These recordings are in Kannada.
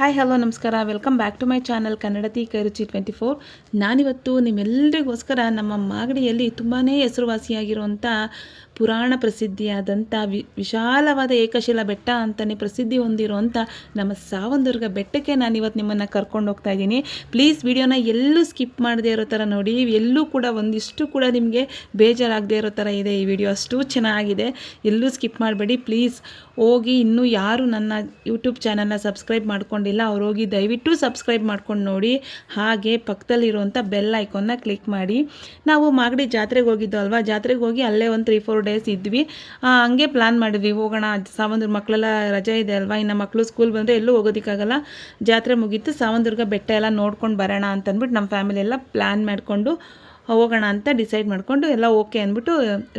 ಹಾಯ್ ಹಲೋ ನಮಸ್ಕಾರ. Welcome back to my channel Kannadathi Kairuchi twenty four ನಾನಿವತ್ತು ನಿಮ್ಮೆಲ್ಲರಿಗೋಸ್ಕರ ನಮ್ಮ ಮಾಗಡಿಯಲ್ಲಿ ತುಂಬಾ ಹೆಸರುವಾಸಿಯಾಗಿರುವಂಥ ಪುರಾಣ ಪ್ರಸಿದ್ಧಿಯಾದಂಥ ವಿ ವಿಶಾಲವಾದ ಏಕಶಿಲಾ ಬೆಟ್ಟ ಅಂತಲೇ ಪ್ರಸಿದ್ಧಿ ಹೊಂದಿರುವಂಥ ನಮ್ಮ ಸಾವಂದುರ್ಗ ಬೆಟ್ಟಕ್ಕೆ ನಾನು ಇವತ್ತು ನಿಮ್ಮನ್ನು ಕರ್ಕೊಂಡು ಹೋಗ್ತಾ ಇದ್ದೀನಿ. ಪ್ಲೀಸ್ ವಿಡಿಯೋನ ಎಲ್ಲೂ ಸ್ಕಿಪ್ ಮಾಡದೇ ಇರೋ ಥರ ನೋಡಿ. ಎಲ್ಲೂ ಕೂಡ ಒಂದಿಷ್ಟು ಕೂಡ ನಿಮಗೆ ಬೇಜಾರಾಗದೇ ಇರೋ ಥರ ಇದೆ ಈ ವಿಡಿಯೋ. ಅಷ್ಟು ಚೆನ್ನಾಗಿದೆ. ಎಲ್ಲೂ ಸ್ಕಿಪ್ ಮಾಡಬೇಡಿ. ಪ್ಲೀಸ್ ಹೋಗಿ ಇನ್ನೂ ಯಾರು ನನ್ನ ಯೂಟ್ಯೂಬ್ ಚಾನಲ್ನ ಸಬ್ಸ್ಕ್ರೈಬ್ ಮಾಡ್ಕೊಂಡಿಲ್ಲ, ಅವ್ರು ಹೋಗಿ ದಯವಿಟ್ಟು ಸಬ್ಸ್ಕ್ರೈಬ್ ಮಾಡ್ಕೊಂಡು ನೋಡಿ. ಹಾಗೆ ಪಕ್ಕದಲ್ಲಿರುವಂಥ ಬೆಲ್ ಐಕಾನ್ನ ಕ್ಲಿಕ್ ಮಾಡಿ. ನಾವು ಮಾಗಡಿ ಜಾತ್ರೆಗೆ ಹೋಗಿದ್ದು ಅಲ್ವಾ? ಜಾತ್ರೆಗೆ ಹೋಗಿ ಅಲ್ಲೇ ಒಂದು ತ್ರೀ ಫೋರ್ ಇದ್ವಿ. ಆ, ಹಂಗೆ ಪ್ಲ್ಯಾನ್ ಮಾಡಿದ್ವಿ. ಹೋಗೋಣ ಸಾವಂದ್ರ ಮಕ್ಕಳೆಲ್ಲ ರಜೆ ಇದೆ ಅಲ್ವಾ? ಇನ್ನು ಮಕ್ಕಳು ಸ್ಕೂಲ್ ಬಂದರೆ ಎಲ್ಲೂ ಹೋಗೋದಕ್ಕಾಗಲ್ಲ. ಜಾತ್ರೆ ಮುಗೀತು ಸಾವಂದುರ್ಗ ಬೆಟ್ಟ ಎಲ್ಲ ನೋಡ್ಕೊಂಡು ಬರೋಣ ಅಂತಂದ್ಬಿಟ್ಟು ನಮ್ಮ ಫ್ಯಾಮಿಲಿ ಎಲ್ಲ ಪ್ಲ್ಯಾನ್ ಮಾಡಿಕೊಂಡು ಹೋಗೋಣ ಅಂತ ಡಿಸೈಡ್ ಮಾಡಿಕೊಂಡು ಎಲ್ಲ ಓಕೆ ಅಂದ್ಬಿಟ್ಟು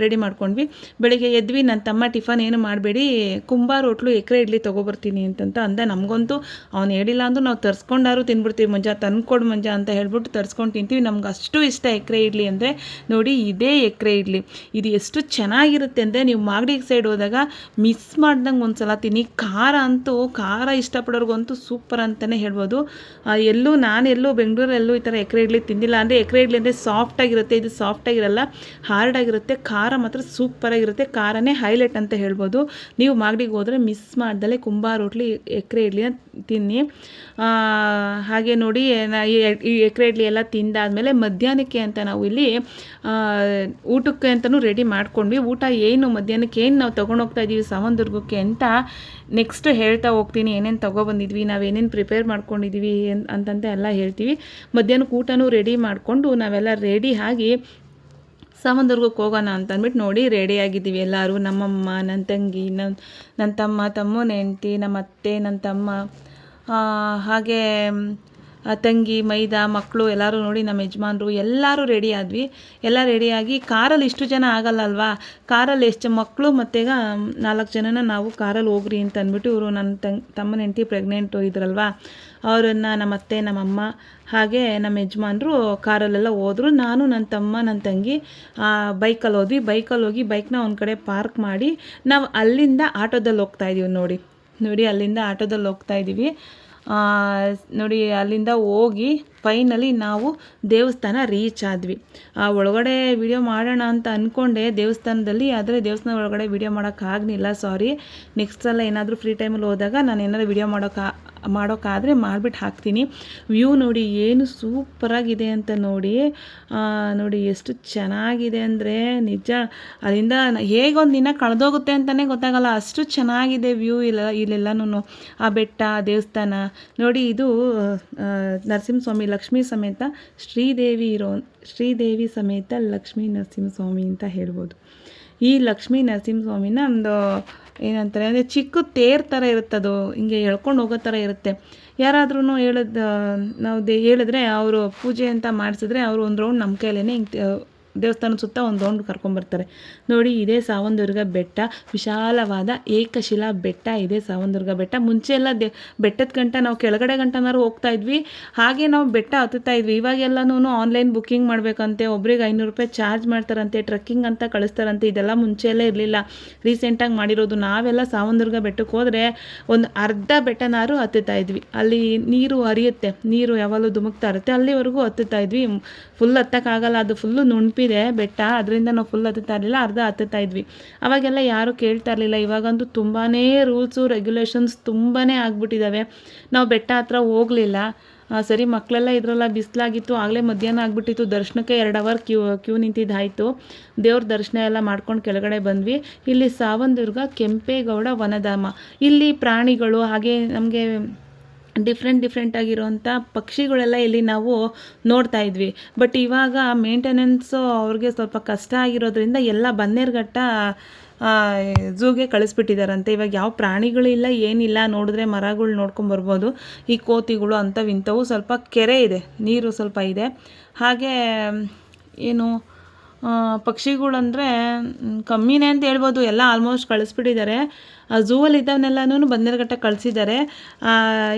ರೆಡಿ ಮಾಡ್ಕೊಂಡ್ವಿ. ಬೆಳಿಗ್ಗೆ ಎದ್ವಿ ನನ್ನ ತಮ್ಮ ಟಿಫನ್ ಏನು ಮಾಡಬೇಡಿ, ಕುಂಬಾರ್ ಹೋಟ್ಲು ಎಕರೆ ಇಡ್ಲಿ ತೊಗೊಬರ್ತೀನಿ ಅಂತಂತ ಅಂದ. ನಮಗಂತೂ ಅವ್ನು ಹೇಳಿಲ್ಲ ಅಂದ್ರೂ ನಾವು ತರಿಸ್ಕೊಂಡಾರು ತಿನ್ಬಿಡ್ತೀವಿ ಮಂಜಾ, ತಂದ್ಕೊಡು ಮಂಜಾ ಅಂತ ಹೇಳ್ಬಿಟ್ಟು ತರ್ಸ್ಕೊಂಡು ತಿಂತೀವಿ. ನಮ್ಗೆ ಅಷ್ಟು ಇಷ್ಟ ಎಕರೆ ಇಡ್ಲಿ ಅಂದರೆ, ನೋಡಿ ಇದೇ ಎಕರೆ ಇಡ್ಲಿ. ಇದು ಎಷ್ಟು ಚೆನ್ನಾಗಿರುತ್ತೆ ಅಂದರೆ, ನೀವು ಮಾಗಡಿ ಸೈಡ್ ಹೋದಾಗ ಮಿಸ್ ಮಾಡ್ದಂಗೆ ಒಂದು ಸಲ ತಿನ್ನಿ. ಖಾರ ಅಂತೂ, ಖಾರ ಇಷ್ಟಪಡೋರ್ಗಂತೂ ಸೂಪರ್ ಅಂತಲೇ ಹೇಳ್ಬೋದು. ಎಲ್ಲೂ ನಾನು ಎಲ್ಲೂ ಬೆಂಗಳೂರಲ್ಲೂ ಈ ಥರ ಎಕರೆ ಇಡ್ಲಿ ತಿಂದಿಲ್ಲ ಅಂದರೆ, ಎಕರೆ ಇಡ್ಲಿ ಅಂದರೆ ಸಾಫ್ಟಾಗಿರುತ್ತೆ ಇದು ಸಾಫ್ಟಾಗಿರಲ್ಲ ಹಾರ್ಡಾಗಿರುತ್ತೆ ಖಾರ ಮಾತ್ರ ಸೂಪರಾಗಿರುತ್ತೆ ಖಾರನೇ ಹೈಲೈಟ್ ಅಂತ ಹೇಳ್ಬೋದು. ನೀವು ಮಾಗಡಿಗೆ ಹೋದರೆ ಮಿಸ್ ಮಾಡ್ದಲೆ ಕುಂಬಾರ ರೋಟ್ಲಿ ಎಕರೆ ಇಡ್ಲಿನ ತಿನ್ನಿ. ಹಾಗೆ ನೋಡಿ ಈ ಎಕರೆ ಇಡ್ಲಿ ಎಲ್ಲ ತಿಂದಾದಮೇಲೆ ಮಧ್ಯಾಹ್ನಕ್ಕೆ ಅಂತ ನಾವು ಇಲ್ಲಿ ಊಟಕ್ಕೆ ಅಂತಲೂ ರೆಡಿ ಮಾಡ್ಕೊಂಡ್ವಿ. ಊಟ ಏನು ಮಧ್ಯಾಹ್ನಕ್ಕೆ, ಏನು ನಾವು ತೊಗೊಂಡೋಗ್ತಾ ಇದ್ದೀವಿ ಸಾವಂದುರ್ಗಕ್ಕೆ ಅಂತ ನೆಕ್ಸ್ಟ್ ಹೇಳ್ತಾ ಹೋಗ್ತೀನಿ, ಏನೇನು ತೊಗೊಬಂದಿದ್ವಿ ನಾವೇನೇನು ಪ್ರಿಪೇರ್ ಮಾಡ್ಕೊಂಡಿದ್ವಿ ಅಂತಂತೆ ಎಲ್ಲ ಹೇಳ್ತೀವಿ. ಮಧ್ಯಾಹ್ನಕ್ಕೆ ಊಟನೂ ರೆಡಿ ಮಾಡಿಕೊಂಡು ನಾವೆಲ್ಲ ರೆಡಿ ಆಗಿ ಸಾವಂದುರ್ಗಕ್ಕೆ ಹೋಗೋಣ ಅಂತ ಅಂದ್ಬಿಟ್ಟು ನೋಡಿ ರೆಡಿ ಆಗಿದ್ದೀವಿ ಎಲ್ಲರೂ. ನಮ್ಮಮ್ಮ ನನ್ನ ತಂಗಿ ನನ್ನ ನನ್ನ ತಮ್ಮ, ತಮ್ಮನ ಹೆಂಡ್ತಿ ನಮ್ಮ ಅತ್ತೆ ನನ್ನ ತಮ್ಮ ಹಾಗೆ ತಂಗಿ, ಮೈದಾ ಮಕ್ಕಳು ಎಲ್ಲರೂ ನೋಡಿ ನಮ್ಮ ಯಜಮಾನ್ರು ಎಲ್ಲರೂ ರೆಡಿ ಆದ್ವಿ. ಎಲ್ಲ ರೆಡಿಯಾಗಿ ಕಾರಲ್ಲಿ ಇಷ್ಟು ಜನ ಆಗಲ್ಲ ಅಲ್ವಾ ಕಾರಲ್ಲಿ ಎಷ್ಟು ಮಕ್ಕಳು ಮತ್ತೀಗ ನಾಲ್ಕು ಜನನ ನಾವು ಕಾರಲ್ಲಿ ಹೋಗ್ರಿ ಅಂತ ಅಂದ್ಬಿಟ್ಟು ಇವರು ನನ್ನ ತಂಗ್ ತಮ್ಮನ ಹೆಂಡತಿ ಪ್ರೆಗ್ನೆಂಟು ಇದ್ರಲ್ವಾ? ಅವರನ್ನು ನಮ್ಮ ಅತ್ತೆ ನಮ್ಮಮ್ಮ ಹಾಗೆ ನಮ್ಮ ಯಜಮಾನ್ರು ಕಾರಲ್ಲೆಲ್ಲ ಹೋದರು. ನಾನು ನನ್ನ ತಮ್ಮ ನನ್ನ ತಂಗಿ ಬೈಕಲ್ಲಿ ಹೋದ್ವಿ. ಬೈಕಲ್ಲಿ ಹೋಗಿ ಬೈಕ್ನ ಒಂದು ಕಡೆ ಪಾರ್ಕ್ ಮಾಡಿ ನಾವು ಅಲ್ಲಿಂದ ಆಟೋದಲ್ಲಿ ಹೋಗ್ತಾ ಇದೀವಿ ನೋಡಿ. ನೋಡಿ ಅಲ್ಲಿಂದ ಆಟೋದಲ್ಲಿ ಹೋಗ್ತಾ ಇದ್ದೀವಿ ನೋಡಿ, ಅಲ್ಲಿಂದ ಹೋಗಿ ಫೈನಲಿ ನಾವು ದೇವಸ್ಥಾನ ರೀಚ್ ಆದ್ವಿ. ಆ, ಒಳಗಡೆ ವಿಡಿಯೋ ಮಾಡೋಣ ಅಂತ ಅಂದ್ಕೊಂಡೆ ದೇವಸ್ಥಾನದಲ್ಲಿ ಆದರೆ ದೇವಸ್ಥಾನ ಒಳಗಡೆ ವಿಡಿಯೋ ಮಾಡೋಕ್ಕಾಗಲಿಲ್ಲ ಸಾರಿ ನೆಕ್ಸ್ಟ್ ಸಲ ಏನಾದರೂ ಫ್ರೀ ಟೈಮಲ್ಲಿ ಹೋದಾಗ ನಾನು ಏನಾದರೂ ವಿಡಿಯೋ ಮಾಡೋಕೆ ಮಾಡೋಕ್ಕಾದರೆ ಮಾಡಿಬಿಟ್ಟು ಹಾಕ್ತೀನಿ. ವ್ಯೂ ನೋಡಿ ಏನು ಸೂಪರಾಗಿದೆ ಅಂತ ನೋಡಿ ನೋಡಿ ಎಷ್ಟು ಚೆನ್ನಾಗಿದೆ ಅಂದರೆ ನಿಜ. ಅಲ್ಲಿಂದ ಹೇಗೊಂದು ದಿನ ಕಳೆದೋಗುತ್ತೆ ಅಂತಲೇ ಗೊತ್ತಾಗಲ್ಲ. ಅಷ್ಟು ಚೆನ್ನಾಗಿದೆ ವ್ಯೂ ಇಲ್ಲ ಇಲ್ಲೆಲ್ಲನೂ ಆ ಬೆಟ್ಟ ದೇವಸ್ಥಾನ. ನೋಡಿ ಇದು ನರಸಿಂಹಸ್ವಾಮಿ, ಲಕ್ಷ್ಮೀ ಸಮೇತ ಶ್ರೀದೇವಿ ಇರೋ, ಶ್ರೀದೇವಿ ಸಮೇತ ಲಕ್ಷ್ಮೀ ನರಸಿಂಹಸ್ವಾಮಿ ಅಂತ ಹೇಳ್ಬೋದು. ಈ ಲಕ್ಷ್ಮೀ ನರಸಿಂಹಸ್ವಾಮಿನ ಒಂದು ಏನಂತಾರೆ, ಅಂದರೆ ಚಿಕ್ಕ ತೇರ್ ಥರ ಇರುತ್ತದು, ಹಿಂಗೆ ಎಳ್ಕೊಂಡು ಹೋಗೋ ಥರ ಇರುತ್ತೆ. ಯಾರಾದ್ರೂ ಹೇಳಿದ ನಾವು ದೇ ಹೇಳಿದ್ರೆ ಅವರು ಪೂಜೆ ಅಂತ ಮಾಡಿಸಿದ್ರೆ ಅವರು ಒಂದು ರೌಂಡ್ ನಮ್ಮ ಕೈಲೇ ಹಿಂಗೆ ದೇವಸ್ಥಾನದ ಸುತ್ತ ಒಂದು ರೌಂಡ್ ಕರ್ಕೊಂಬರ್ತಾರೆ ನೋಡಿ, ಇದೇ ಸಾವಂದುರ್ಗ ಬೆಟ್ಟ. ವಿಶಾಲವಾದ ಏಕಶಿಲಾ ಬೆಟ್ಟ ಇದೆ ಸಾವಂದುರ್ಗ ಬೆಟ್ಟ. ಮುಂಚೆ ಎಲ್ಲ ದೆ ಬೆಟ್ಟದ ಗಂಟ ನಾವು ಕೆಳಗಡೆ ಗಂಟನಾರು ಹೋಗ್ತಾ ಇದ್ವಿ. ಹಾಗೆ ನಾವು ಬೆಟ್ಟ ಹತ್ತುತ್ತಾ ಇದ್ವಿ. ಇವಾಗೆಲ್ಲನೂ ಆನ್ಲೈನ್ ಬುಕ್ಕಿಂಗ್ ಮಾಡಬೇಕಂತೆ, ಒಬ್ರಿಗೆ ಐನೂರು ರೂಪಾಯಿ ಚಾರ್ಜ್ ಮಾಡ್ತಾರಂತೆ ಟ್ರಕ್ಕಿಂಗ್ ಅಂತ ಕಳಿಸ್ತಾರಂತೆ, ಇದೆಲ್ಲ ಮುಂಚೆ ಎಲ್ಲ ಇರಲಿಲ್ಲ ರೀಸೆಂಟಾಗಿ ಮಾಡಿರೋದು. ನಾವೆಲ್ಲ ಸಾವಂದುರ್ಗ ಬೆಟ್ಟಕ್ಕೆ ಹೋದರೆ ಒಂದು ಅರ್ಧ ಬೆಟ್ಟನಾರು ಹತ್ತುತ್ತಾ ಇದ್ವಿ. ಅಲ್ಲಿ ನೀರು ಹರಿಯುತ್ತೆ. ನೀರು ಯಾವಾಗಲೂ ಧುಮುಕ್ತಾ ಇರುತ್ತೆ. ಅಲ್ಲಿವರೆಗೂ ಹತ್ತುತ್ತಾ ಇದ್ವಿ. ಫುಲ್ ಹತ್ತಕ್ಕಾಗಲ್ಲ. ಅದು ಫುಲ್ಲು ನುಣ್ಪಿದೆ ಬೆಟ್ಟ, ಅದರಿಂದ ನಾವು ಫುಲ್ ಹತ್ತುತ್ತಾ ಇರಲಿಲ್ಲ, ಅರ್ಧ ಹತ್ತುತ್ತಾ ಇದ್ವಿ. ಅವಾಗೆಲ್ಲ ಯಾರೂ ಕೇಳ್ತಾ ಇರಲಿಲ್ಲ. ಇವಾಗಂತೂ ತುಂಬಾ ರೂಲ್ಸು ರೆಗ್ಯುಲೇಷನ್ಸ್ ತುಂಬಾ ಆಗ್ಬಿಟ್ಟಿದ್ದಾವೆ ನಾವು ಬೆಟ್ಟ ಹತ್ರ ಹೋಗಲಿಲ್ಲ. ಸರಿ ಮಕ್ಕಳೆಲ್ಲ ಇದ್ರಲ್ಲ, ಬಿಸಿಲಾಗಿತ್ತು, ಆಗಲೇ ಮಧ್ಯಾಹ್ನ ಆಗಿಬಿಟ್ಟಿತ್ತು. ದರ್ಶನಕ್ಕೆ ಎರಡು ಅವರ್ ಕ್ಯೂ ಕ್ಯೂ ನಿಂತಿದ್ದಾಯಿತು. ದೇವ್ರ ದರ್ಶನ ಎಲ್ಲ ಮಾಡ್ಕೊಂಡು ಕೆಳಗಡೆ ಬಂದ್ವಿ. ಇಲ್ಲಿ ಸಾವಂದುರ್ಗ ಕೆಂಪೇಗೌಡ ವನಧಾಮ. ಇಲ್ಲಿ ಪ್ರಾಣಿಗಳು, ಹಾಗೆ ನಮಗೆ ಡಿಫ್ರೆಂಟ್ ಡಿಫ್ರೆಂಟ್ ಆಗಿರುವಂಥ ಪಕ್ಷಿಗಳೆಲ್ಲ ಇಲ್ಲಿ ನಾವು ನೋಡ್ತಾ ಇದ್ವಿ. ಬಟ್ ಇವಾಗ ಮೇಂಟೆನೆನ್ಸು ಅವ್ರಿಗೆ ಸ್ವಲ್ಪ ಕಷ್ಟ ಆಗಿರೋದ್ರಿಂದ ಎಲ್ಲ ಬನ್ನೇರುಘಟ್ಟ ಝೂಗೆ ಕಳಿಸ್ಬಿಟ್ಟಿದ್ದಾರಂತೆ ಇವಾಗ ಯಾವ ಪ್ರಾಣಿಗಳಿಲ್ಲ ಏನಿಲ್ಲ, ನೋಡಿದ್ರೆ ಮರಗಳು ನೋಡ್ಕೊಂಡು ಬರ್ಬೋದು. ಈ ಕೋತಿಗಳು ಅಂಥವು ಇಂಥವು ಸ್ವಲ್ಪ ಕೆರೆ ಇದೆ. ನೀರು ಸ್ವಲ್ಪ ಇದೆ. ಹಾಗೆ, ಏನು ಪಕ್ಷಿಗಳಂದರೆ ಕಮ್ಮಿನೇ ಅಂತ ಹೇಳ್ಬೋದು. ಎಲ್ಲ ಆಲ್ಮೋಸ್ಟ್ ಕಳಿಸ್ಬಿಟ್ಟಿದ್ದಾರೆ ಝೂವಲ್ಲಿ ಇದ್ದವನ್ನೆಲ್ಲನೂ ಬಂದರ್ಘಟ್ಟ ಕಳಿಸಿದ್ದಾರೆ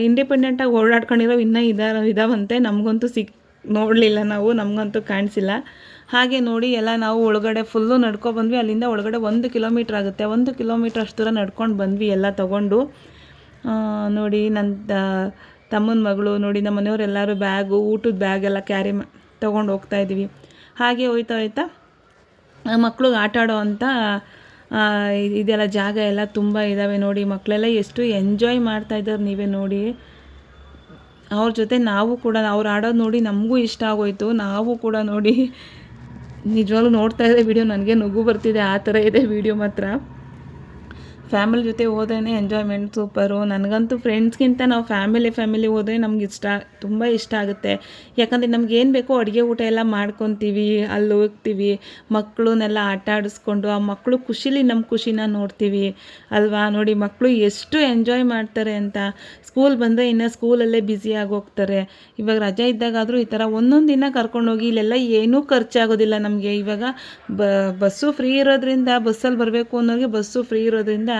ಇಂಡಿಪೆಂಡೆಂಟಾಗಿ ಓಡಾಡ್ಕೊಂಡಿರೋ ಇನ್ನೂ ಇದ, ಇದಾವಂತೆ. ನಮಗಂತೂ ಸಿಕ್, ನೋಡಲಿಲ್ಲ ನಾವು. ನಮಗಂತೂ ಕಾಣಿಸಿಲ್ಲ. ಹಾಗೆ ನೋಡಿ, ಎಲ್ಲ ನಾವು ಒಳಗಡೆ ಫುಲ್ಲು ನಡ್ಕೊ ಬಂದ್ವಿ. ಅಲ್ಲಿಂದ ಒಳಗಡೆ ಒಂದು ಕಿಲೋಮೀಟ್ರ್ ಆಗುತ್ತೆ. ಒಂದು ಕಿಲೋಮೀಟ್ರ್ ಅಷ್ಟು ದೂರ ನಡ್ಕೊಂಡು ಬಂದ್ವಿ ಎಲ್ಲ ತಗೊಂಡು. ನೋಡಿ ನನ್ನ ತಮ್ಮನ ಮಗಳು, ನೋಡಿ ನಮ್ಮ ಮನೆಯವರೆಲ್ಲರೂ ಬ್ಯಾಗು ಊಟದ ಬ್ಯಾಗ್ ಎಲ್ಲ ಕ್ಯಾರಿ ಮಾ, ತೊಗೊಂಡು ಹೋಗ್ತಾ ಇದ್ದೀವಿ ಹಾಗೆ ಹೋಯ್ತಾ ಹೋಯ್ತಾ ಮಕ್ಳಿಗೆ ಆಟ ಆಡೋ ಅಂಥ ಇದೆಲ್ಲ ಜಾಗ ಎಲ್ಲ ತುಂಬ ಇದ್ದಾವೆ ನೋಡಿ ಮಕ್ಕಳೆಲ್ಲ ಎಷ್ಟು ಎಂಜಾಯ್ ಮಾಡ್ತಾ ಇದ್ದಾರೆ ನೀವೇ ನೋಡಿ. ಅವ್ರ ಜೊತೆ ನಾವು ಕೂಡ, ಅವ್ರು ಆಡೋದು ನೋಡಿ ನಮಗೂ ಇಷ್ಟ ಆಗೋಯ್ತು, ನಾವು ಕೂಡ ನೋಡಿ. ನಿಜವಾಗ್ಲೂ ನೋಡ್ತಾ ಇದ್ದೆ ವಿಡಿಯೋ ನನಗೆ ನಗು ಬರ್ತಿದೆ, ಆ ಥರ ಇದೆ ವಿಡಿಯೋ ಮಾತ್ರ. ಫ್ಯಾಮಿಲಿ ಜೊತೆ ಹೋದ್ರೇ ಎಂಜಾಯ್ಮೆಂಟ್ ಸೂಪರು ನನಗಂತೂ ಫ್ರೆಂಡ್ಸ್ಗಿಂತ ನಾವು ಫ್ಯಾಮಿಲಿ ಫ್ಯಾಮಿಲಿ ಹೋದ್ರೆ ನಮ್ಗೆ ಇಷ್ಟ, ತುಂಬ ಇಷ್ಟ ಆಗುತ್ತೆ. ಯಾಕಂದರೆ ನಮ್ಗೆ ಏನು ಬೇಕೋ ಅಡುಗೆ, ಊಟ ಎಲ್ಲ ಮಾಡ್ಕೊತೀವಿ, ಅಲ್ಲಿ ಹೋಗ್ತೀವಿ. ಮಕ್ಕಳನ್ನೆಲ್ಲ ಆಟ ಆಡಿಸ್ಕೊಂಡು, ಆ ಮಕ್ಕಳು ಖುಷಿಲಿ ನಮ್ಮ ಖುಷಿನ ನೋಡ್ತೀವಿ. ಅಲ್ವಾ? ನೋಡಿ ಮಕ್ಕಳು ಎಷ್ಟು ಎಂಜಾಯ್ ಮಾಡ್ತಾರೆ ಅಂತ. ಸ್ಕೂಲ್ ಬಂದರೆ ಇನ್ನು ಸ್ಕೂಲಲ್ಲೇ ಬ್ಯುಸಿಯಾಗಿ ಹೋಗ್ತಾರೆ ಇವಾಗ ರಜೆ ಇದ್ದಾಗಾದರೂ ಈ ಥರ ಒಂದೊಂದು ದಿನ ಕರ್ಕೊಂಡೋಗಿ ಇಲ್ಲೆಲ್ಲ ಏನೂ ಖರ್ಚಾಗೋದಿಲ್ಲ ನಮಗೆ. ಇವಾಗ ಬಸ್ಸು ಫ್ರೀ ಇರೋದ್ರಿಂದ ಬಸ್ಸಲ್ಲಿ ಬರಬೇಕು ಅನ್ನೋರಿಗೆ ಬಸ್ಸು ಫ್ರೀ ಇರೋದ್ರಿಂದ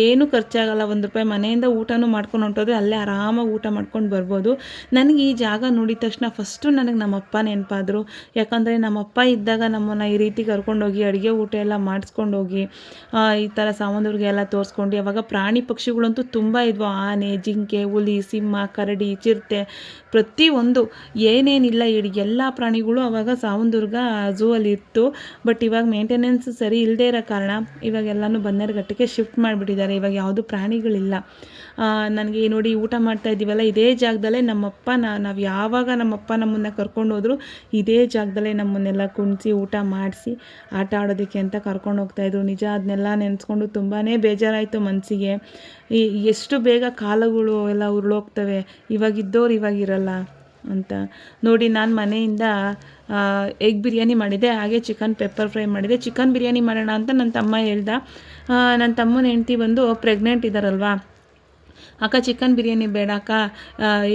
ಏನೂ ಖರ್ಚಾಗಲ್ಲ, ಒಂದು ರೂಪಾಯಿ ಮನೆಯಿಂದ ಊಟನೂ ಮಾಡ್ಕೊಂಡು ಹೊಂಟೋದ್ರೆ ಅಲ್ಲೇ ಆರಾಮಾಗಿ ಊಟ ಮಾಡ್ಕೊಂಡು ಬರ್ಬೋದು. ನನಗೆ ಈ ಜಾಗ ನೋಡಿದ ತಕ್ಷಣ ಫಸ್ಟು ನನಗೆ ನಮ್ಮಪ್ಪ ನೆನಪಾದರು. ಯಾಕಂದರೆ ನಮ್ಮಪ್ಪ ಇದ್ದಾಗ ನಮ್ಮನ್ನು ಈ ರೀತಿ ಕರ್ಕೊಂಡೋಗಿ ಅಡುಗೆ, ಊಟ ಎಲ್ಲ ಮಾಡಿಸ್ಕೊಂಡೋಗಿ ಈ ಥರ ಎಲ್ಲ ತೋರಿಸ್ಕೊಂಡು ಅವಾಗ ಪ್ರಾಣಿ ಪಕ್ಷಿಗಳಂತೂ ತುಂಬ ಇದ್ವು. ಆನೆ, ಜಿಂಕೆ, ಹುಲಿ, ಸಿಂಹ, ಕರಡಿ, ಚಿರತೆ ಪ್ರತಿಯೊಂದು ಏನೇನಿಲ್ಲ ಇಡೀ ಎಲ್ಲ ಪ್ರಾಣಿಗಳು ಅವಾಗ ಸಾವಂದುರ್ಗ ಝೂ ಅಲ್ಲಿ ಇತ್ತು. ಬಟ್ ಇವಾಗ ಮೇಂಟೆನೆನ್ಸ್ ಸರಿ ಇಲ್ಲದೇ ಇರೋ ಕಾರಣ ಇವಾಗ ಎಲ್ಲನೂ ಬನ್ನೇರುಘಟ್ಟಕ್ಕೆ ಶಿಫ್ಟ್ ಮಾಡಿಬಿಟ್ಟಿದ್ದಾರೆ, ಇವಾಗ ಯಾವುದು ಪ್ರಾಣಿಗಳಿಲ್ಲ. ನನಗೆ ನೋಡಿ ಊಟ ಮಾಡ್ತಾ ಇದ್ದೀವಲ್ಲ, ಇದೇ ಜಾಗದಲ್ಲೇ ನಮ್ಮಪ್ಪ ನಾವು ಯಾವಾಗ ನಮ್ಮಪ್ಪ ನಮ್ಮನ್ನು ಕರ್ಕೊಂಡು ಹೋದ್ರು, ಇದೇ ಜಾಗದಲ್ಲೇ ನಮ್ಮನ್ನೆಲ್ಲ ಕುಣಿಸಿ, ಊಟ ಮಾಡಿಸಿ, ಆಟ ಆಡೋದಕ್ಕೆ ಅಂತ ಕರ್ಕೊಂಡು ಹೋಗ್ತಾಯಿದ್ರು ನಿಜ ಅದನ್ನೆಲ್ಲ ನೆನೆಸ್ಕೊಂಡು ತುಂಬಾ ಬೇಜಾರಾಯಿತು ಮನಸ್ಸಿಗೆ ಎಷ್ಟು ಬೇಗ ಕಾಲಗಳು ಎಲ್ಲ ಉರುಳೋಗ್ತವೆ ಇವಾಗಿದ್ದವ್ರು ಇವಾಗಿರಲ್ಲ. ಅಂತ ನೋಡಿ ನಾನು ಮನೆಯಿಂದ ಎಗ್ ಬಿರಿಯಾನಿ ಮಾಡಿದೆ, ಹಾಗೆ ಚಿಕನ್ ಪೆಪ್ಪರ್ ಫ್ರೈ ಮಾಡಿದೆ. ಚಿಕನ್ ಬಿರಿಯಾನಿ ಮಾಡೋಣ ಅಂತ ನನ್ನ ತಮ್ಮ ಹೇಳ್ದ. ನನ್ನ ತಮ್ಮನ ಹೆಂಡ್ತಿ ಬಂದು ಪ್ರೆಗ್ನೆಂಟ್ ಇದ್ದಾರಲ್ವಾ ಅಕ್ಕ ಚಿಕನ್ ಬಿರಿಯಾನಿ ಬೇಡ ಅಕ್ಕ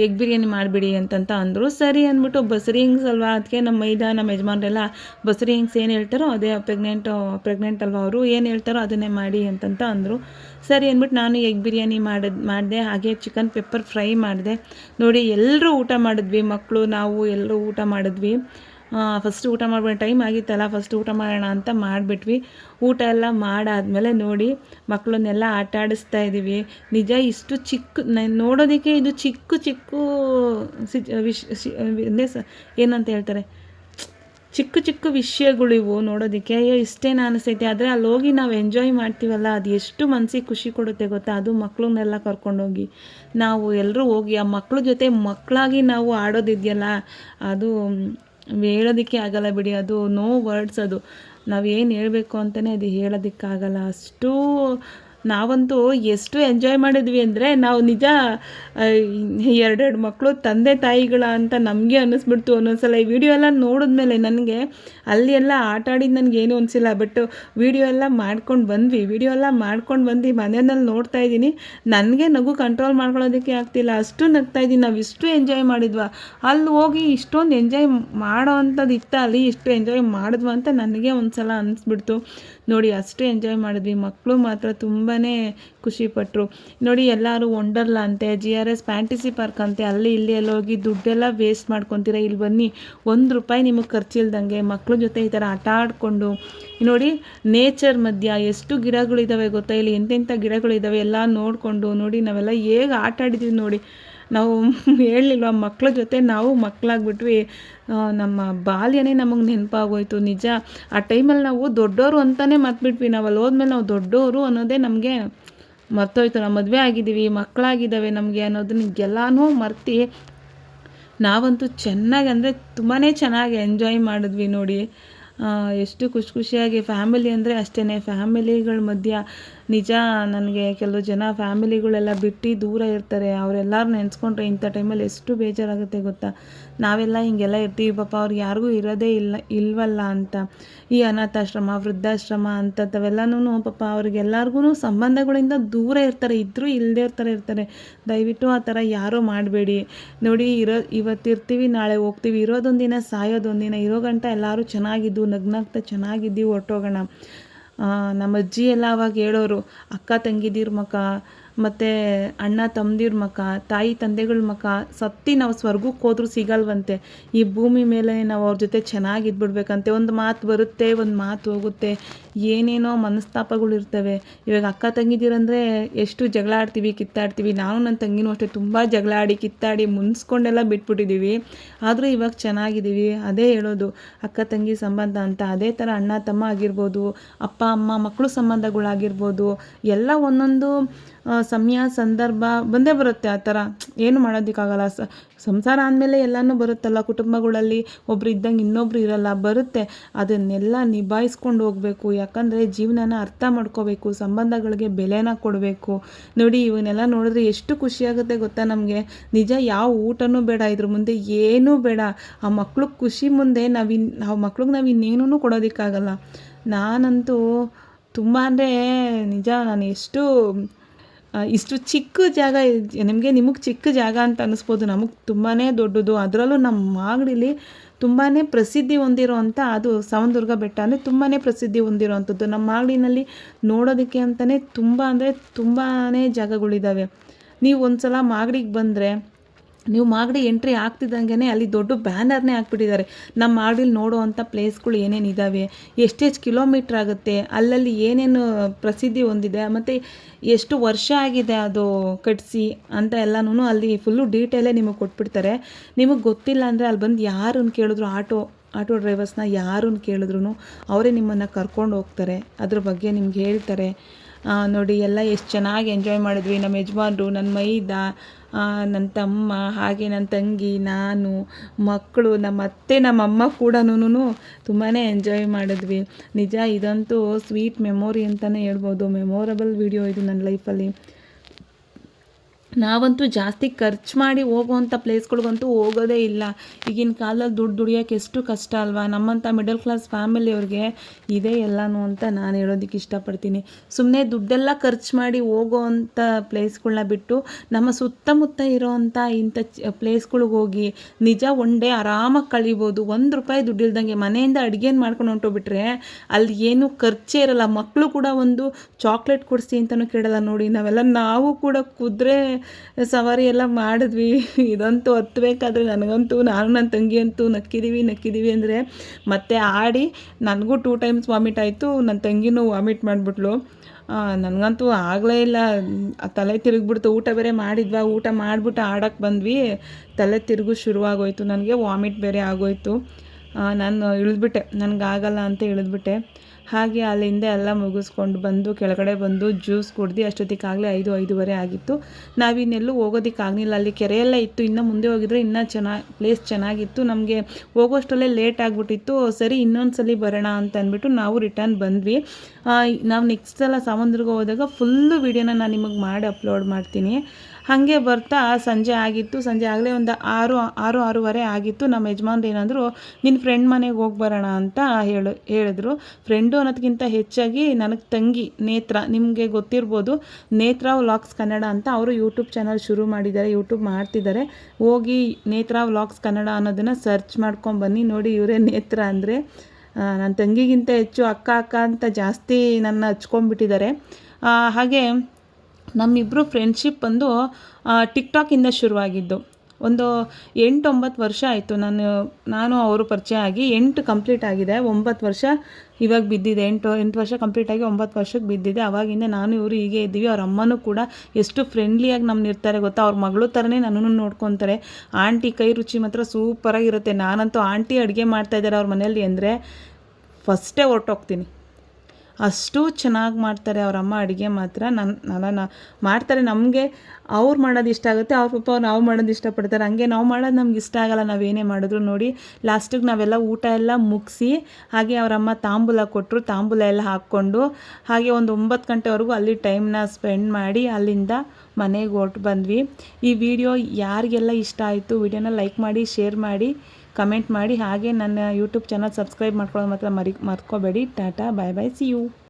ಎಗ್ ಬಿರಿಯಾನಿ ಮಾಡಿಬಿಡಿ ಅಂತಂತ ಅಂದರು. ಸರಿ ಅಂದ್ಬಿಟ್ಟು ಬಸರಿ ಹಿಂಗ್ಸ್ ಅಲ್ವಾ ಅದಕ್ಕೆ ನಮ್ಮ ಮೈದಾ ನಮ್ಮ ಯಜಮಾನ್ರೆಲ್ಲ ಬಸರಿ ಹಿಂಗ್ಸ್ ಏನು ಹೇಳ್ತಾರೋ ಅದೇ ಪ್ರೆಗ್ನೆಂಟ್ ಪ್ರೆಗ್ನೆಂಟ್ ಅಲ್ವಾ ಅವರು, ಏನು ಹೇಳ್ತಾರೋ ಅದನ್ನೇ ಮಾಡಿ ಅಂತಂತ ಅಂದರು. ಸರಿ ಅಂದ್ಬಿಟ್ಟು ನಾನು ಎಗ್ ಬಿರಿಯಾನಿ ಮಾಡಿದ್ ಮಾಡಿದೆ, ಹಾಗೆ ಚಿಕನ್ ಪೆಪ್ಪರ್ ಫ್ರೈ ಮಾಡಿದೆ. ನೋಡಿ ಎಲ್ಲರೂ ಊಟ ಮಾಡಿದ್ವಿ ಮಕ್ಕಳು ನಾವು ಎಲ್ಲರೂ ಊಟ ಮಾಡಿದ್ವಿ. ಫಸ್ಟ್ ಊಟ ಮಾಡೋ ಟೈಮ್ ಆಗಿತ್ತಲ್ಲ ಫಸ್ಟ್ ಊಟ ಮಾಡೋಣ ಅಂತ ಮಾಡಿಬಿಟ್ವಿ. ಊಟ ಎಲ್ಲ ಮಾಡಾದಮೇಲೆ ನೋಡಿ ಮಕ್ಕಳನ್ನೆಲ್ಲ ಆಟ ಆಡಿಸ್ತಾ ಇದ್ದೀವಿ ನಿಜ ಇಷ್ಟು ಚಿಕ್ಕ ನೋಡೋದಕ್ಕೆ ಇದು ಚಿಕ್ಕ ಚಿಕ್ಕ ವಿಶ್ ಏನಂತ ಹೇಳ್ತಾರೆ? ಚಿಕ್ಕ ಚಿಕ್ಕ ವಿಷಯಗಳು ಇವು ನೋಡೋದಕ್ಕೆ. ಅಯ್ಯೋ ಇಷ್ಟೇನು ಅನಿಸೈತೆ ಆದರೆ ಅಲ್ಲಿ ಹೋಗಿ ನಾವು ಎಂಜಾಯ್ ಮಾಡ್ತೀವಲ್ಲ, ಅದು ಎಷ್ಟು ಮನಸ್ಸಿಗೆ ಖುಷಿ ಕೊಡುತ್ತೆ ಗೊತ್ತಾ? ಅದು ಮಕ್ಕಳನ್ನೆಲ್ಲ ಕರ್ಕೊಂಡೋಗಿ. ನಾವು ಎಲ್ಲರೂ ಹೋಗಿ, ಆ ಮಕ್ಳ ಜೊತೆ ಮಕ್ಕಳಾಗಿ ನಾವು ಆಡೋದಿದೆಯಲ್ಲ, ಅದು ಹೇಳೋದಕ್ಕೆ ಆಗಲ್ಲ ಬಿಡಿ ಅದು ನೋ ವರ್ಡ್ಸ್ ಅದು. ನಾವು ಏನು ಹೇಳಬೇಕು ಅಂತಲೇ ಅದು ಹೇಳೋದಕ್ಕಾಗಲ್ಲ. ಅಷ್ಟು ನಾವಂತೂ ಎಷ್ಟು ಎಂಜಾಯ್ ಮಾಡಿದ್ವಿ ಅಂದರೆ ನಾವು ನಿಜ ಎರಡೆರಡು ಮಕ್ಕಳು ತಂದೆ ತಾಯಿಗಳ ಅಂತ ನಮಗೆ ಅನ್ನಿಸ್ಬಿಡ್ತು ಒಂದೊಂದ್ಸಲ ಈ ವಿಡಿಯೋ ಎಲ್ಲ ನೋಡಿದ್ಮೇಲೆ ನನಗೆ ಅಲ್ಲಿ ಎಲ್ಲ ಆಟ ಆಡಿದ್ದು ನನಗೆ ಏನೂ ಅನಿಸಿಲ್ಲ. ಬಟ್ ವಿಡಿಯೋ ಎಲ್ಲ ಮಾಡ್ಕೊಂಡು ಬಂದ್ವಿ. ವಿಡಿಯೋ ಎಲ್ಲ ಮಾಡ್ಕೊಂಡು ಬಂದು ಮನೆಯಲ್ಲಿ ನೋಡ್ತಾ ಇದ್ದೀನಿ. ನನಗೆ ನಗು ಕಂಟ್ರೋಲ್ ಮಾಡ್ಕೊಳ್ಳೋದಕ್ಕೆ ಆಗ್ತಿಲ್ಲ. ಅಷ್ಟು ನಗ್ತಾ ಇದ್ದೀನಿ. ನಾವು ಇಷ್ಟು ಎಂಜಾಯ್ ಮಾಡಿದ್ವ. ಅಲ್ಲಿ ಹೋಗಿ ಇಷ್ಟೊಂದು ಎಂಜಾಯ್ ಮಾಡೋ ಅಂಥದ್ದು ಇತ್ತ ಅಲ್ಲಿ ಇಷ್ಟು ಎಂಜಾಯ್ ಮಾಡಿದ್ವ ಅಂತ ನನಗೆ ಒಂದು ಸಲ ಅನಿಸ್ಬಿಡ್ತು. ನೋಡಿ ಅಷ್ಟು ಎಂಜಾಯ್ ಮಾಡಿದ್ವಿ. ಮಕ್ಕಳು ಮಾತ್ರ ತುಂಬಾ ಖುಷಿಪಟ್ಟರು ನೋಡಿ ಎಲ್ಲರೂ ವಂಡರ್ಲಾ ಅಂತೆ G R S fantasy park ಅಂತೆ, ಅಲ್ಲಿ ಇಲ್ಲಿ ಎಲ್ಲ ಹೋಗಿ ದುಡ್ಡೆಲ್ಲ ವೇಸ್ಟ್ ಮಾಡ್ಕೊತೀರ? ಇಲ್ಲಿ ಬನ್ನಿ. ಒಂದು ರೂಪಾಯಿ ನಿಮಗೆ ಖರ್ಚಿಲ್ದಂಗೆ ಮಕ್ಕಳ ಜೊತೆ ಈ ಥರ ಆಟ ಆಡಿಕೊಂಡು. ನೋಡಿ ನೇಚರ್ ಮಧ್ಯ ಎಷ್ಟು ಗಿಡಗಳಿದ್ದಾವೆ ಗೊತ್ತಾ? ಇಲ್ಲಿ ಎಂತೆಂಥ ಗಿಡಗಳಿದ್ದಾವೆ ಎಲ್ಲ ನೋಡಿಕೊಂಡು ನೋಡಿ, ನಾವೆಲ್ಲ ಹೇಗೆ ಆಟ ಆಡಿದ್ವಿ ನೋಡಿ. ನಾವು ಹೇಳಲಿಲ್ವ ಮಕ್ಕಳ ಜೊತೆ ನಾವು ಮಕ್ಕಳಾಗ್ಬಿಟ್ವಿ ನಮ್ಮ ಬಾಲ್ಯನೇ ನಮಗೆ ನೆನಪಾಗೋಯ್ತು. ನಿಜ, ಆ ಟೈಮಲ್ಲಿ ನಾವು ದೊಡ್ಡವರು ಅಂತಲೇ ಮತ್ಬಿಟ್ವಿ. ನಾವು ಅಲ್ಲಿ ಹೋದ್ಮೇಲೆ ನಾವು ದೊಡ್ಡವರು ಅನ್ನೋದೇ ನಮಗೆ ಮರ್ತೋಯ್ತು. ನಾವು ಮದುವೆ ಆಗಿದ್ದೀವಿ ಮಕ್ಕಳಾಗಿದ್ದಾವೆ ನಮಗೆ ಅನ್ನೋದನ್ನ ಎಲ್ಲನೂ ಮರ್ತಿ ನಾವಂತೂ ಚೆನ್ನಾಗಿ ಅಂದರೆ ತುಂಬಾ ಚೆನ್ನಾಗಿ ಎಂಜಾಯ್ ಮಾಡಿದ್ವಿ ನೋಡಿ. ಎಷ್ಟು ಖುಷಿ ಖುಷಿಯಾಗಿ ಫ್ಯಾಮಿಲಿ ಅಂದರೆ ಅಷ್ಟೇ ಫ್ಯಾಮಿಲಿಗಳ ಮಧ್ಯ ನಿಜ, ನನಗೆ ಕೆಲವು ಜನ ಫ್ಯಾಮಿಲಿಗಳೆಲ್ಲ ಬಿಟ್ಟು ದೂರ ಇರ್ತಾರೆ. ಅವರೆಲ್ಲರೂ ನೆನೆಸ್ಕೊಂಡ್ರೆ ಇಂಥ ಟೈಮಲ್ಲಿ ಎಷ್ಟು ಬೇಜಾರಾಗುತ್ತೆ ಗೊತ್ತಾ? ನಾವೆಲ್ಲ ಹಿಂಗೆಲ್ಲ ಇರ್ತೀವಿ. ಪಾಪ ಅವ್ರಿಗೆ ಯಾರಿಗೂ ಇರೋದೇ ಇಲ್ಲ, ಇಲ್ವಲ್ಲ ಅಂತ. ಈ ಅನಾಥಾಶ್ರಮ, ವೃದ್ಧಾಶ್ರಮ ಅಂಥದ್ದವೆಲ್ಲನೂ ಪಾಪ ಅವ್ರಿಗೆಲ್ಲರಿಗೂ ಸಂಬಂಧಗಳಿಂದ ದೂರ ಇರ್ತಾರೆ. ಇದ್ದರೂ ಇಲ್ಲದೇ ಇರ್ತಾರೆ ಇರ್ತಾರೆ. ದಯವಿಟ್ಟು ಆ ಥರ ಯಾರೂ ಮಾಡಬೇಡಿ. ನೋಡಿ, ಇರೋ ಇವತ್ತು ಇರ್ತೀವಿ ನಾಳೆ ಹೋಗ್ತೀವಿ. ಇರೋದೊಂದಿನ ಸಾಯೋದೊಂದಿನ. ಇರೋ ಗಂಟ ಎಲ್ಲರೂ ಚೆನ್ನಾಗಿದ್ದು, ನಗ್ನಾಗ್ತಾ ಚೆನ್ನಾಗಿದ್ದೀವಿ, ಹೊರ್ಟೋಗೋಣ. ನಮ್ಮ ಅಜ್ಜಿ ಎಲ್ಲ ಅವಾಗ ಹೇಳೋರು ಅಕ್ಕ ತಂಗಿದೀರ ಮಕ್ಕ ಮತ್ತು ಅಣ್ಣ ತಮ್ಮದಿರ ಮಕ, ತಾಯಿ ತಂದೆಗಳ ಮಕ ಸತ್ತಿ ನಾವು ಸ್ವರ್ಗಕ್ಕೆ ಹೋದ್ರೂ ಸಿಗಲ್ವಂತೆ. ಈ ಭೂಮಿ ಮೇಲೆ ನಾವು ಅವ್ರ ಜೊತೆ ಚೆನ್ನಾಗಿ ಇದ್ಬಿಡ್ಬೇಕಂತೆ. ಒಂದು ಮಾತು ಬರುತ್ತೆ, ಒಂದು ಮಾತು ಹೋಗುತ್ತೆ. ಏನೇನೋ ಮನಸ್ತಾಪಗಳು ಇರ್ತವೆ. ಇವಾಗ ಅಕ್ಕ ತಂಗಿದಿರಂದರೆ ಎಷ್ಟು ಜಗಳ ಆಡ್ತೀವಿ ಕಿತ್ತಾಡ್ತೀವಿ. ನಾನು ನನ್ನ ತಂಗಿನೂ ಅಷ್ಟೇ ತುಂಬ ಜಗಳ ಆಡಿ ಕಿತ್ತಾಡಿ ಮುನ್ಸ್ಕೊಂಡೆಲ್ಲ ಬಿಟ್ಬಿಟ್ಟಿದ್ದೀವಿ ಆದರೂ ಇವಾಗ ಚೆನ್ನಾಗಿದ್ದೀವಿ ಅದೇ ಹೇಳೋದು. ಅಕ್ಕ ತಂಗಿ ಸಂಬಂಧ ಅಂತ ಅದೇ ಥರ ಅಣ್ಣ ತಮ್ಮ ಆಗಿರ್ಬೋದು, ಅಪ್ಪ, ಅಮ್ಮ ಮಕ್ಕಳು ಸಂಬಂಧಗಳಾಗಿರ್ಬೋದು ಎಲ್ಲ ಒಂದೊಂದು ಸಮಯ, ಸಂದರ್ಭ ಬಂದೇ ಬರುತ್ತೆ ಆ ಥರ. ಏನು ಮಾಡೋದಕ್ಕಾಗಲ್ಲ. ಸಂಸಾರ ಆದಮೇಲೆ ಎಲ್ಲನೂ ಬರುತ್ತಲ್ಲ. ಕುಟುಂಬಗಳಲ್ಲಿ ಒಬ್ರು ಇದ್ದಂಗೆ ಇನ್ನೊಬ್ರು ಇರಲ್ಲ. ಬರುತ್ತೆ. ಅದನ್ನೆಲ್ಲ ನಿಭಾಯಿಸ್ಕೊಂಡು ಹೋಗಬೇಕು. ಯಾಕಂದರೆ ಜೀವನನ ಅರ್ಥ ಮಾಡ್ಕೋಬೇಕು. ಸಂಬಂಧಗಳಿಗೆ ಬೆಲೆನ ಕೊಡಬೇಕು. ನೋಡಿ, ಇವನ್ನೆಲ್ಲ ನೋಡಿದ್ರೆ ಎಷ್ಟು ಖುಷಿಯಾಗುತ್ತೆ ಗೊತ್ತಾ ನಮಗೆ? ನಿಜ ಯಾವ ಊಟನೂ ಬೇಡ. ಇದ್ರ ಮುಂದೆ ಏನೂ ಬೇಡ. ಆ ಮಕ್ಳಿಗೆ ಖುಷಿ ಮುಂದೆ ನಾವಿನ್ ನಾವು ಮಕ್ಳಿಗೆ ನಾವು ಇನ್ನೇನೂ ಕೊಡೋದಕ್ಕಾಗಲ್ಲ. ನಾನಂತೂ ತುಂಬ ಅಂದರೆ ನಿಜ, ನಾನು ಎಷ್ಟು ಇಷ್ಟು ಚಿಕ್ಕ ಜಾಗ, ನಿಮಗೆ ನಿಮಗೆ ಚಿಕ್ಕ ಜಾಗ ಅಂತ ಅನ್ನಿಸ್ಬೋದು ನಮಗೆ ತುಂಬಾ ದೊಡ್ಡದು. ಅದರಲ್ಲೂ ನಮ್ಮ ಮಾಗಡಿಲಿ ತುಂಬಾ ಪ್ರಸಿದ್ಧಿ ಹೊಂದಿರೋ ಅಂಥ ಅದು ಸವನದುರ್ಗ ಬೆಟ್ಟ. ಅಂದರೆ ತುಂಬಾ ಪ್ರಸಿದ್ಧಿ ಹೊಂದಿರೋವಂಥದ್ದು. ನಮ್ಮ ಮಾಗಡಿನಲ್ಲಿ ನೋಡೋದಕ್ಕೆ ಅಂತಲೇ ತುಂಬ ಅಂದರೆ ತುಂಬಾ ಜಾಗಗಳಿದ್ದಾವೆ ನೀವು ಒಂದು ಸಲ ಮಾಗಡಿಗೆ ಬಂದರೆ ನೀವು ಮಾಗಡಿ ಎಂಟ್ರಿ ಆಗ್ತಿದ್ದಂಗೆ ಅಲ್ಲಿ ದೊಡ್ಡ ಬ್ಯಾನರ್ನೇ ಹಾಕ್ಬಿಟ್ಟಿದ್ದಾರೆ. ನಮ್ಮ ಮಾಗಡಿಲಿ ನೋಡುವಂಥ ಪ್ಲೇಸ್ಗಳು ಏನೇನು ಇದ್ದಾವೆ ಎಷ್ಟೆಷ್ಟು ಕಿಲೋಮೀಟ್ರ್ ಆಗುತ್ತೆ, ಅಲ್ಲಲ್ಲಿ ಏನೇನು ಪ್ರಸಿದ್ಧಿ ಹೊಂದಿದೆ, ಮತ್ತು ಎಷ್ಟು ವರ್ಷ ಆಗಿದೆ ಅದು ಕಟ್ಸಿ ಅಂತ ಎಲ್ಲನೂ ಅಲ್ಲಿ ಫುಲ್ಲು ಡೀಟೇಲೇ ನಿಮಗೆ ಕೊಟ್ಬಿಡ್ತಾರೆ. ನಿಮಗೆ ಗೊತ್ತಿಲ್ಲ ಅಂದರೆ ಅಲ್ಲಿ ಬಂದು ಯಾರನ್ನು ಕೇಳಿದ್ರು, ಆಟೋ ಆಟೋ ಡ್ರೈವರ್ಸ್ನ ಯಾರನ್ನು ಕೇಳಿದ್ರು ಅವರೇ ನಿಮ್ಮನ್ನು ಕರ್ಕೊಂಡು ಹೋಗ್ತಾರೆ, ಅದ್ರ ಬಗ್ಗೆ ನಿಮ್ಗೆ ಹೇಳ್ತಾರೆ. ನೋಡಿ, ಎಲ್ಲ ಎಷ್ಟು ಚೆನ್ನಾಗಿ ಎಂಜಾಯ್ ಮಾಡಿದ್ವಿ. ನಮ್ಮ ಯಜಮಾನ್ರು, ನನ್ನ ಮೈದ ನನ್ನ ತಮ್ಮ, ಹಾಗೆ ನನ್ನ ತಂಗಿ, ನಾನು, ಮಕ್ಕಳು, ನಮ್ಮ ಅತ್ತೆ, ನಮ್ಮ ಅಮ್ಮ ಕೂಡನೂ ತುಂಬಾ ಎಂಜಾಯ್ ಮಾಡಿದ್ವಿ. ನಿಜ, ಇದಂತೂ ಸ್ವೀಟ್ ಮೆಮೊರಿ ಅಂತಲೇ ಹೇಳ್ಬೋದು. ಮೆಮೊರಬಲ್ ವಿಡಿಯೋ ಇದು ನನ್ನ ಲೈಫಲ್ಲಿ ನಾವಂತೂ ಜಾಸ್ತಿ ಖರ್ಚು ಮಾಡಿ ಹೋಗುವಂಥ ಪ್ಲೇಸ್ಗಳಿಗಂತೂ ಹೋಗೋದೇ ಇಲ್ಲ. ಈಗಿನ ಕಾಲದಲ್ಲಿ ದುಡ್ಡು ದುಡಿಯೋಕೆ ಎಷ್ಟು ಕಷ್ಟ ಅಲ್ವಾ? ನಮ್ಮಂಥ ಮಿಡಲ್ ಕ್ಲಾಸ್ ಫ್ಯಾಮಿಲಿಯವ್ರಿಗೆ ಇದೇ ಎಲ್ಲನೂ ಅಂತ ನಾನು ಹೇಳೋದಕ್ಕೆ ಇಷ್ಟಪಡ್ತೀನಿ. ಸುಮ್ಮನೆ ದುಡ್ಡೆಲ್ಲ ಖರ್ಚು ಮಾಡಿ ಹೋಗೋವಂಥ ಪ್ಲೇಸ್ಗಳನ್ನ ಬಿಟ್ಟು ನಮ್ಮ ಸುತ್ತಮುತ್ತ ಇರೋವಂಥ ಇಂಥ ಪ್ಲೇಸ್ಗಳಿಗೆ ಹೋಗಿ ನಿಜ ಒನ್ ಡೇ ಆರಾಮಾಗಿ ಕಳಿಬೋದು. ಒಂದು ರೂಪಾಯಿ ದುಡ್ಡಿಲ್ದಂಗೆ ಮನೆಯಿಂದ ಅಡುಗೆನ ಮಾಡ್ಕೊಂಡು ಹೊಂಟೋಗ್ಬಿಟ್ರೆ ಅಲ್ಲಿ ಏನು ಖರ್ಚೇ ಇರಲ್ಲ. ಮಕ್ಕಳು ಕೂಡ ಒಂದು ಚಾಕ್ಲೇಟ್ ಕೊಡಿಸಿ ಅಂತಲೂ ಕೇಳಲ್ಲ ನೋಡಿ. ನಾವೆಲ್ಲ ನಾವು ಕೂಡ ಕುದುರೆ ಸವಾರಿ ಎಲ್ಲ ಮಾಡಿದ್ವಿ. ಇದಂತೂ ಹತ್ತಬೇಕಾದ್ರೆ ನನಗಂತೂ, ನಾನು ನನ್ನ ತಂಗಿ ಅಂತೂ ನಕ್ಕಿದ್ದೀವಿ ನಕ್ಕಿದ್ದೀವಿ ಅಂದರೆ ಮತ್ತೆ ಆಡಿ ನನಗೂ ಟೂ ಟೈಮ್ಸ್ ವಾಮಿಟ್ ಆಯಿತು, ನನ್ನ ತಂಗಿನೂ ವಾಮಿಟ್ ಮಾಡಿಬಿಟ್ಲು. ನನಗಂತೂ ಆಗಲೇ ಇಲ್ಲ. ತಲೆ ತಿರುಗಿಬಿಡ್ತು. ಊಟ ಬೇರೆ ಮಾಡಿದ್ವಾ? ಊಟ ಮಾಡಿಬಿಟ್ಟು ಆಡೋಕ್ಕೆ ಬಂದ್ವಿ. ತಲೆ ತಿರುಗು ಶುರುವಾಗೋಯ್ತು. ನನಗೆ ವಾಮಿಟ್ ಬೇರೆ ಆಗೋಯ್ತು. ನಾನು ಇಳಿದ್ಬಿಟ್ಟೆ. ನನಗಾಗಲ್ಲ ಅಂತ ಇಳಿದ್ಬಿಟ್ಟೆ. ಹಾಗೆ ಅಲ್ಲಿಂದ ಎಲ್ಲ ಮುಗಿಸ್ಕೊಂಡು ಬಂದು ಕೆಳಗಡೆ ಬಂದು ಜ್ಯೂಸ್ ಕುಡ್ದು ಅಷ್ಟೊತ್ತಿಗಾಗಲೇ ಐದು, ಐದುವರೆ ಆಗಿತ್ತು. ನಾವಿನ್ನೆಲ್ಲೂ ಹೋಗೋದಕ್ಕಾಗಲಿಲ್ಲ. ಅಲ್ಲಿ ಕೆರೆಯೆಲ್ಲ ಇತ್ತು. ಇನ್ನು ಮುಂದೆ ಹೋಗಿದ್ರೆ ಇನ್ನೂ ಚೆನ್ನಾಗಿ ಪ್ಲೇಸ್ ಚೆನ್ನಾಗಿತ್ತು. ನಮಗೆ ಹೋಗೋಷ್ಟರಲ್ಲೇ ಲೇಟ್ ಆಗಿಬಿಟ್ಟಿತ್ತು. ಸರಿ ಇನ್ನೊಂದು ಸಲ ಬರೋಣ ಅಂತ ಅಂದ್ಬಿಟ್ಟು ನಾವು ರಿಟರ್ನ್ ಬಂದ್ವಿ. ನಾವು ನೆಕ್ಸ್ಟ್ ಸಲ ಸಾಮಂದ್ರಿಗೆ ಹೋದಾಗ ಫುಲ್ಲು ವೀಡಿಯೋನ ನಾನು ನಿಮಗೆ ಮಾಡಿ ಅಪ್ಲೋಡ್ ಮಾಡ್ತೀನಿ. ಹಾಗೆ ಬರ್ತಾ ಸಂಜೆ ಆಗಿತ್ತು. ಸಂಜೆ ಆಗಲೇ ಒಂದು ಆರು ಆರು, ಆರೂವರೆ ಆಗಿತ್ತು. ನಮ್ಮ ಯಜಮಾನ್ರು ಏನಂದರು ನಿನ್ನ ಫ್ರೆಂಡ್ ಮನೆಗೆ ಹೋಗಿ ಬರೋಣ ಅಂತ ಹೇಳು, ಹೇಳಿದ್ರು. ಫ್ರೆಂಡು ಅನ್ನೋದಕ್ಕಿಂತ ಹೆಚ್ಚಾಗಿ ನನಗೆ ತಂಗಿ, ನೇತ್ರ, ನಿಮಗೆ ಗೊತ್ತಿರ್ಬೋದು. ನೇತ್ರ ವ್ಲಾಗ್ಸ್ ಕನ್ನಡ ಅಂತ ಅವರು ಯೂಟ್ಯೂಬ್ ಚಾನಲ್ ಶುರು ಮಾಡಿದ್ದಾರೆ ಯೂಟ್ಯೂಬ್ ಮಾಡ್ತಿದ್ದಾರೆ. ಹೋಗಿ ನೇತ್ರ ವ್ಲಾಗ್ಸ್ ಕನ್ನಡ ಅನ್ನೋದನ್ನು ಸರ್ಚ್ ಮಾಡ್ಕೊಂಡು ಬನ್ನಿ. ನೋಡಿ ಇವರೇ ನೇತ್ರ ಅಂದರೆ ನನ್ನ ತಂಗಿಗಿಂತ ಹೆಚ್ಚು ಅಕ್ಕ ಅಕ್ಕ ಅಂತ ಜಾಸ್ತಿ ನನ್ನ ಹಚ್ಕೊಂಡ್ಬಿಟ್ಟಿದ್ದಾರೆ. ಹಾಗೆ ನಮ್ಮಿಬ್ಬರು ಫ್ರೆಂಡ್ಶಿಪ್ ಬಂದು ಟಿಕ್ಟಾಕಿಂದ ಶುರುವಾಗಿದ್ದು. ಒಂದು ಎಂಟು ಒಂಬತ್ತು ವರ್ಷ ಆಯಿತು. ನಾನು ನಾನು ಅವರು ಪರಿಚಯ ಆಗಿ ಎಂಟು ಕಂಪ್ಲೀಟ್ ಆಗಿದೆ. ಒಂಬತ್ತು ವರ್ಷ ಇವಾಗ ಬಿದ್ದಿದೆ. ಎಂಟು ಎಂಟು ವರ್ಷ ಕಂಪ್ಲೀಟ್ ಆಗಿ ಒಂಬತ್ತು ವರ್ಷಕ್ಕೆ ಬಿದ್ದಿದೆ. ಅವಾಗಿಂದ ನಾನು ಇವರು ಹೀಗೆ ಇದ್ದೀವಿ. ಅವ್ರ ಅಮ್ಮನೂ ಕೂಡ ಎಷ್ಟು ಫ್ರೆಂಡ್ಲಿಯಾಗಿ ನಮ್ಮ ಇರ್ತಾರೆ ಗೊತ್ತಾ? ಅವ್ರ ಮಗಳು ಥರನೇ ನನ್ನನ್ನು ನೋಡ್ಕೊತಾರೆ. ಆಂಟಿ ಕೈ ರುಚಿ ಮಾತ್ರ ಸೂಪರಾಗಿರುತ್ತೆ ನಾನಂತೂ ಆಂಟಿ ಅಡುಗೆ ಮಾಡ್ತಾಯಿದ್ದಾರೆ ಅವ್ರ ಮನೆಯಲ್ಲಿ ಅಂದರೆ ಫಸ್ಟೇ ಹೊರ್ಟೋಗ್ತೀನಿ. ಅಷ್ಟು ಚೆನ್ನಾಗಿ ಮಾಡ್ತಾರೆ ಅವರಮ್ಮ ಅಡುಗೆ ಮಾತ್ರ. ನನ್ನ ನನ್ನ ಮಾಡ್ತಾರೆ. ನಮಗೆ ಅವ್ರು ಮಾಡೋದು ಇಷ್ಟ ಆಗುತ್ತೆ. ಅವ್ರ ಪಪ್ಪ ನಾವು ಮಾಡೋದು ಇಷ್ಟಪಡ್ತಾರೆ. ಹಂಗೆ ನಾವು ಮಾಡೋದು ನಮ್ಗೆ ಇಷ್ಟ ಆಗಲ್ಲ. ನಾವೇನೇ ಮಾಡಿದ್ರು ನೋಡಿ, ಲಾಸ್ಟಿಗೆ ನಾವೆಲ್ಲ ಊಟ ಎಲ್ಲ ಮುಗಿಸಿ, ಹಾಗೆ ಅವರಮ್ಮ ತಾಂಬೂಲ ಕೊಟ್ಟರು ತಾಂಬೂಲ ಎಲ್ಲ ಹಾಕ್ಕೊಂಡು, ಹಾಗೆ ಒಂದು ಒಂಬತ್ತು ಗಂಟೆವರೆಗೂ ಅಲ್ಲಿ ಟೈಮ್ನ ಸ್ಪೆಂಡ್ ಮಾಡಿ, ಅಲ್ಲಿಂದ ಮನೆಗೆ ಹೊರ್ಟು ಬಂದ್ವಿ. ಈ ವಿಡಿಯೋ ಯಾರಿಗೆಲ್ಲ ಇಷ್ಟ ಆಯಿತು, ವಿಡಿಯೋನ ಲೈಕ್ ಮಾಡಿ ಶೇರ್ ಮಾಡಿ ಕಮೆಂಟ್ ಮಾಡಿ ಹಾಗೆ ನನ್ನ ಯೂಟ್ಯೂಬ್ ಚಾನಲ್ ಸಬ್ಸ್ಕ್ರೈಬ್ ಮಾಡ್ಕೊಳ್ಳೋದು ಮಾತ್ರ ಮರಿ ಮರ್ಕೋಬೇಡಿ tata bye bye see you